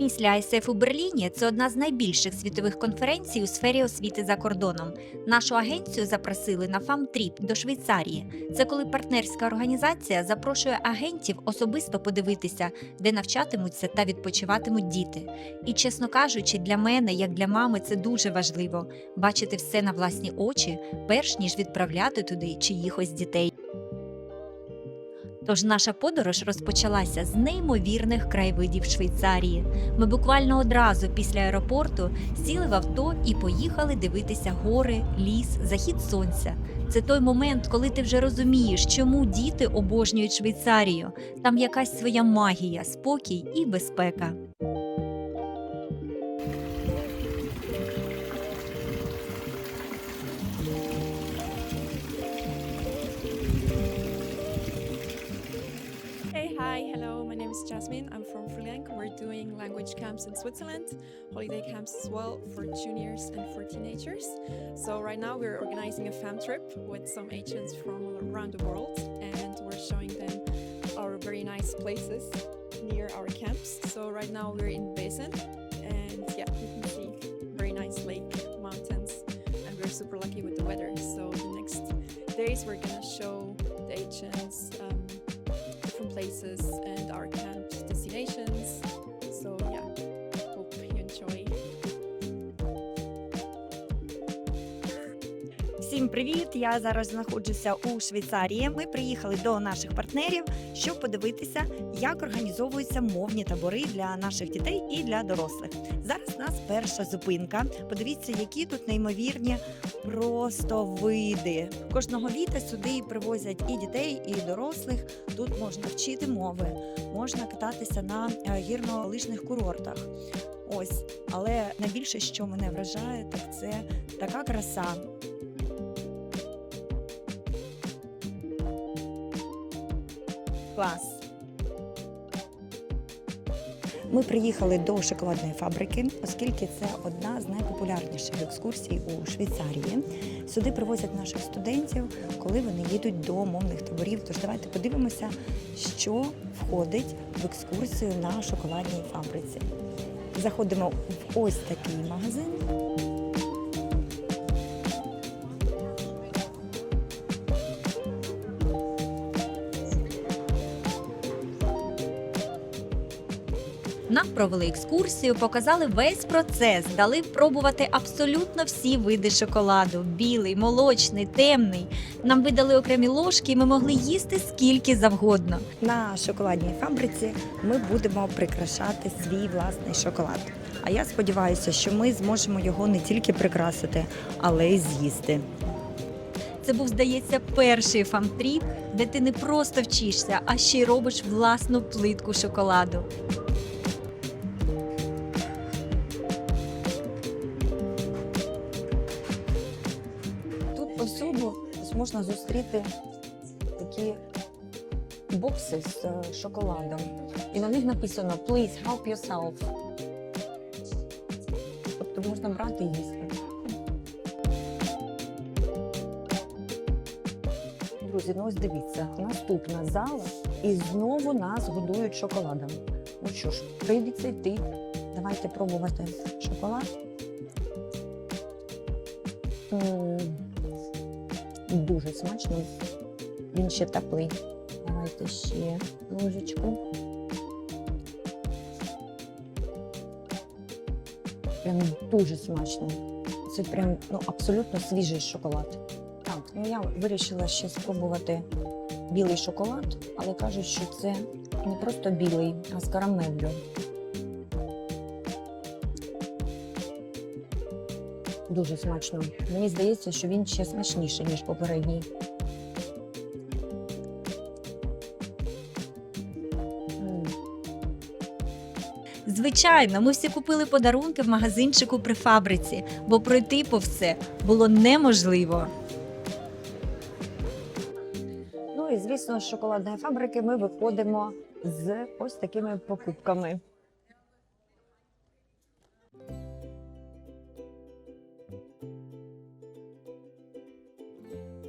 Після ISF у Берліні це одна з найбільших світових конференцій у сфері освіти за кордоном. Нашу агенцію запросили на фамтріп до Швейцарії. Це коли партнерська організація запрошує агентів особисто подивитися, де навчатимуться та відпочиватимуть діти. І, чесно кажучи, для мене, як для мами, це дуже важливо бачити все на власні очі, перш ніж відправляти туди чиїхось дітей. Тож наша подорож розпочалася з неймовірних краєвидів Швейцарії. Ми буквально одразу після аеропорту сіли в авто і поїхали дивитися гори, ліс, захід сонця. Це той момент, коли ти вже розумієш, чому діти обожнюють Швейцарію. Там якась своя магія, спокій і безпека. Hi, hello. My name is Jasmine. I'm from Freelank. We're doing language camps in Switzerland, holiday camps as well for juniors and for teenagers. So right now we're organizing a fam trip with some agents from around the world, and we're showing them our very nice places near our camps. So right now we're in Basin, and yeah, you can see very nice lake, mountains, and we're super lucky with the weather. So the next days we're gonna show the agents. Um, places and our camp destinations. Всім привіт! Я зараз знаходжуся у Швейцарії. Ми приїхали до наших партнерів, щоб подивитися, як організовуються мовні табори для наших дітей і для дорослих. Зараз у нас перша зупинка. Подивіться, які тут неймовірні просто види. Кожного літа сюди привозять і дітей, і дорослих. Тут можна вчити мови, можна кататися на е, гірнолижних курортах. Ось, але найбільше, що мене вражає, так це така краса. Клас. Ми приїхали до шоколадної фабрики, оскільки це одна з найпопулярніших екскурсій у Швейцарії. Сюди привозять наших студентів, коли вони їдуть до мовних таборів. Тож давайте подивимося, що входить в екскурсію на шоколадній фабриці. Заходимо в ось такий магазин. Нам провели екскурсію, показали весь процес, дали пробувати абсолютно всі види шоколаду: білий, молочний, темний. Нам видали окремі ложки, і ми могли їсти скільки завгодно. На шоколадній фабриці ми будемо прикрашати свій власний шоколад. А я сподіваюся, що ми зможемо його не тільки прикрасити, але й з'їсти. Це був, здається, перший фамтріп, де ти не просто вчишся, а ще й робиш власну плитку шоколаду. Повсюду можна зустріти такі бокси з е, шоколадом. І на них написано Please help yourself. Тобто можна брати і їсти. Друзі, ну ось дивіться, наступна зала і знову нас годують шоколадом. Ну що ж, прийдеться йти. Давайте пробувати шоколад. Дуже смачно. Він ще теплий. Давайте ще ложечку. Прям дуже смачно. Це прям ну, абсолютно свіжий шоколад. Так, ну я вирішила ще спробувати білий шоколад, але кажуть, що це не просто білий, а з карамеллю. Дуже смачно. Мені здається, що він ще смачніший, ніж попередній. Звичайно, ми всі купили подарунки в магазинчику при фабриці, бо пройти по все було неможливо. Ну і звісно, з шоколадної фабрики ми виходимо з ось такими покупками.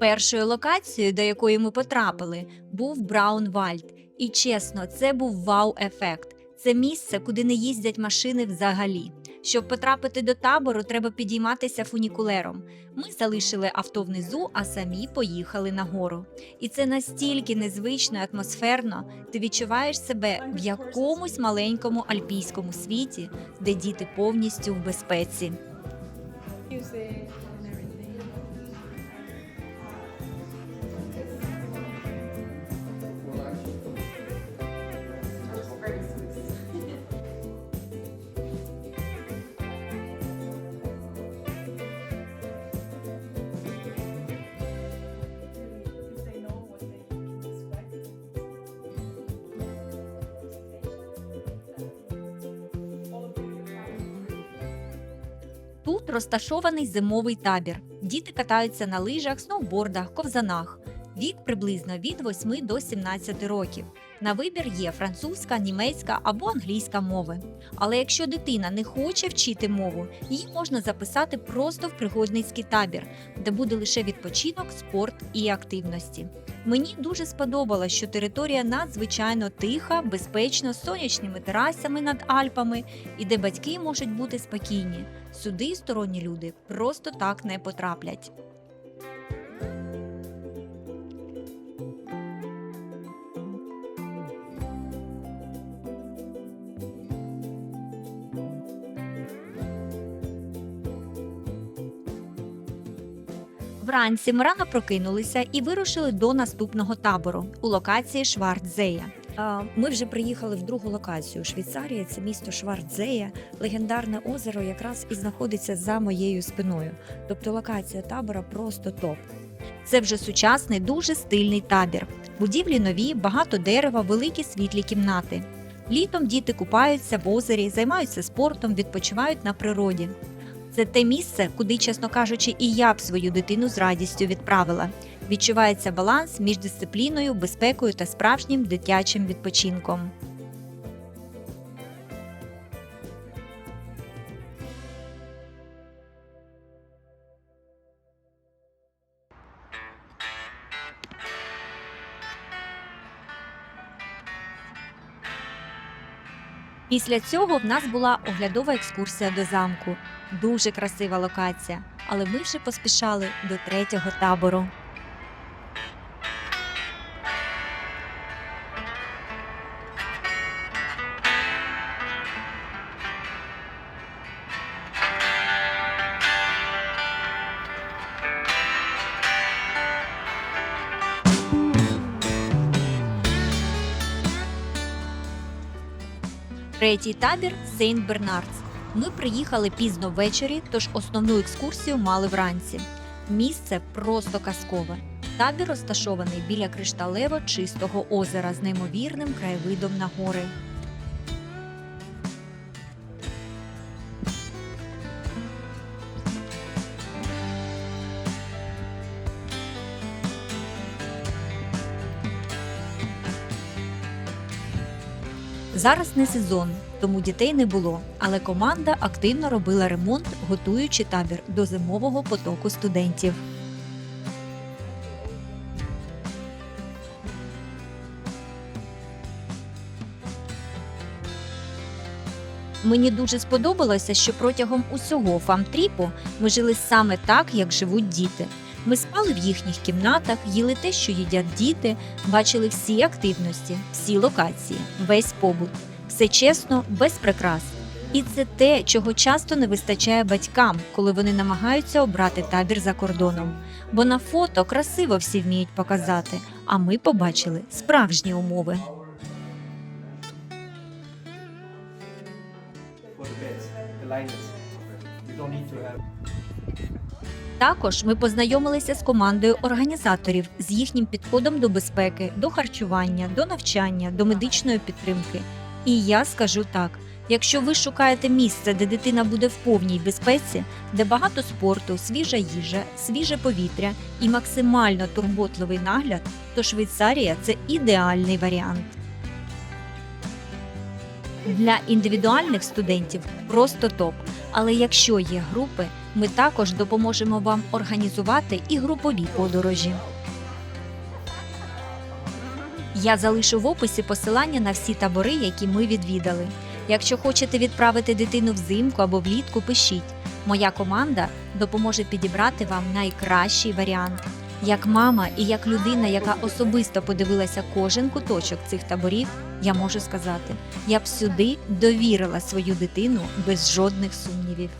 Першою локацією, до якої ми потрапили, був Браунвальд. І чесно, це був вау-ефект. Це місце, куди не їздять машини взагалі. Щоб потрапити до табору, треба підійматися фунікулером. Ми залишили авто внизу, а самі поїхали нагору. І це настільки незвично і атмосферно, ти відчуваєш себе в якомусь маленькому альпійському світі, де діти повністю в безпеці. Тут розташований зимовий табір. Діти катаються на лижах, сноубордах, ковзанах. Вік приблизно від 8 до 17 років. На вибір є французька, німецька або англійська мови. Але якщо дитина не хоче вчити мову, її можна записати просто в пригодницький табір, де буде лише відпочинок, спорт і активності. Мені дуже сподобалось, що територія надзвичайно тиха, безпечна, з сонячними терасами над Альпами і де батьки можуть бути спокійні. Сюди сторонні люди просто так не потраплять. Вранці ми рано прокинулися і вирушили до наступного табору у локації Швартзея. Ми вже приїхали в другу локацію. Швейцарія це місто Шварцзея. Легендарне озеро якраз і знаходиться за моєю спиною. Тобто локація табора просто топ. Це вже сучасний, дуже стильний табір. Будівлі нові, багато дерева, великі світлі кімнати. Літом діти купаються в озері, займаються спортом, відпочивають на природі. Це те місце, куди, чесно кажучи, і я б свою дитину з радістю відправила. Відчувається баланс між дисципліною, безпекою та справжнім дитячим відпочинком. Після цього в нас була оглядова екскурсія до замку. Дуже красива локація, але ми вже поспішали до третього табору. Третій табір Сейнт Бернардс. Ми приїхали пізно ввечері, тож основну екскурсію мали вранці. Місце просто казкове. Табір розташований біля кришталево чистого озера з неймовірним краєвидом на гори. Зараз не сезон, тому дітей не було, але команда активно робила ремонт, готуючи табір до зимового потоку студентів. Мені дуже сподобалося, що протягом усього фамтріпу ми жили саме так, як живуть діти. Ми спали в їхніх кімнатах, їли те, що їдять діти, бачили всі активності, всі локації, весь побут. Все чесно, без прикрас. І це те, чого часто не вистачає батькам, коли вони намагаються обрати табір за кордоном. Бо на фото красиво всі вміють показати, а ми побачили справжні умови. Також ми познайомилися з командою організаторів з їхнім підходом до безпеки, до харчування, до навчання, до медичної підтримки. І я скажу так: якщо ви шукаєте місце, де дитина буде в повній безпеці, де багато спорту, свіжа їжа, свіже повітря і максимально турботливий нагляд, то Швейцарія це ідеальний варіант. Для індивідуальних студентів просто топ. Але якщо є групи, ми також допоможемо вам організувати і групові подорожі. Я залишу в описі посилання на всі табори, які ми відвідали. Якщо хочете відправити дитину взимку або влітку, пишіть. Моя команда допоможе підібрати вам найкращий варіант. Як мама і як людина, яка особисто подивилася кожен куточок цих таборів, я можу сказати, я б сюди довірила свою дитину без жодних сумнівів.